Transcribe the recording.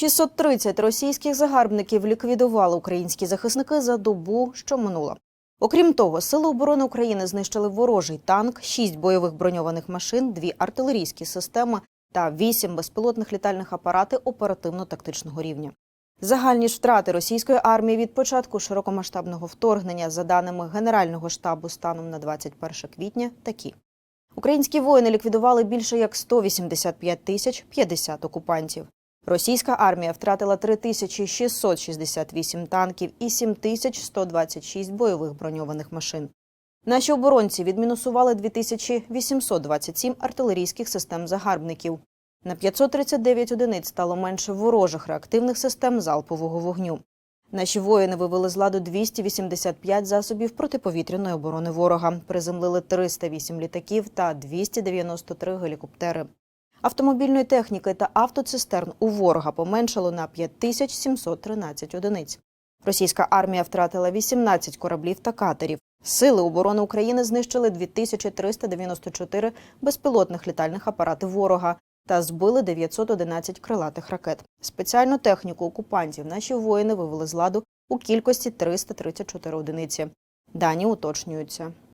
630 російських загарбників ліквідували українські захисники за добу, що минула. Окрім того, Сили оборони України знищили ворожий танк, 6 бойових броньованих машин, 2 артилерійські системи та 8 безпілотних літальних апарати оперативно-тактичного рівня. Загальні ж втрати російської армії від початку широкомасштабного вторгнення, за даними Генерального штабу станом на 21 квітня, такі. Українські воїни ліквідували більше як 185 тисяч 50 окупантів. Російська армія втратила 3668 танків і 7126 бойових броньованих машин. Наші оборонці відмінусували 2827 артилерійських систем загарбників. На 539 одиниць стало менше ворожих реактивних систем залпового вогню. Наші воїни вивели з ладу 285 засобів протиповітряної оборони ворога, приземлили 308 літаків та 293 гелікоптери. Автомобільної техніки та автоцистерн у ворога поменшало на 5713 одиниць. Російська армія втратила 18 кораблів та катерів. Сили оборони України знищили 2394 безпілотних літальних апарати ворога та збили 911 крилатих ракет. Спеціальну техніку окупантів наші воїни вивели з ладу у кількості 334 одиниці. Дані уточнюються.